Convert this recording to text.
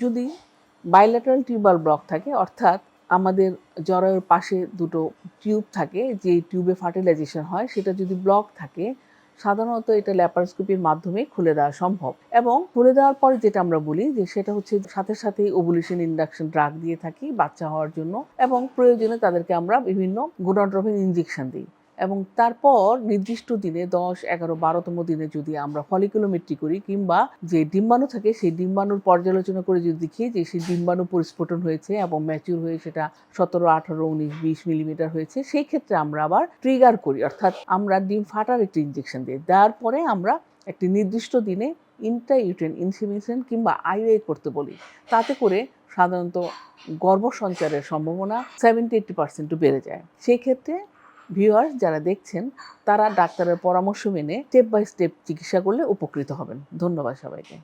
যদি bilateral tubal block থাকে, অর্থাৎ আমাদের জরায়ুর পাশে দুটো টিউব থাকে যে টিউবে ফার্টিলাইজেশন হয়, সেটা যদি ব্লক থাকে, সাধারণত এটা ল্যাপারোস্কোপির মাধ্যমে খুলে দেওয়া সম্ভব। এবং খুলে দেওয়ার পরে যেটা আমরা বলি, যে সেটা হচ্ছে সাথে সাথেই ওভুলেশন ইন্ডাকশন ড্রাগ দিয়ে থাকি বাচ্চা হওয়ার জন্য, এবং প্রয়োজনে তাদেরকে আমরা বিভিন্ন গুণাড্রপিন ইঞ্জেকশন দিই। এবং তারপর নির্দিষ্ট দিনে দশ, এগারো, বারোতম দিনে যদি আমরা ফলিকুলোমেট্রি করি কিংবা যে ডিম্বাণু থাকে সেই ডিম্বাণুর পর্যালোচনা করে যদি দেখি যে সেই ডিম্বাণু পরিস্ফোটন হয়েছে এবং ম্যাচিউর হয়ে সেটা সতেরো, আঠারো, উনিশ, বিশ মিলিমিটার হয়েছে, সেই ক্ষেত্রে আমরা আবার ট্রিগার করি। অর্থাৎ আমরা ডিম ফাটার একটি ইঞ্জেকশন দিই। দেওয়ার পরে আমরা একটি নির্দিষ্ট দিনে ইন্টা ইউটেন ইনসিমিনেশন কিংবা আইওএ করতে বলি। তাতে করে সাধারণত গর্ভ সঞ্চারের সম্ভাবনা সেভেন্টি এইটটি পার্সেন্টও বেড়ে যায়। সেই ক্ষেত্রে ভিউয়ার্স যারা দেখছেন, তারা ডাক্তারের পরামর্শ মেনে স্টেপ বাই স্টেপ চিকিৎসা করলে উপকৃত হবেন। ধন্যবাদ সবাইকে।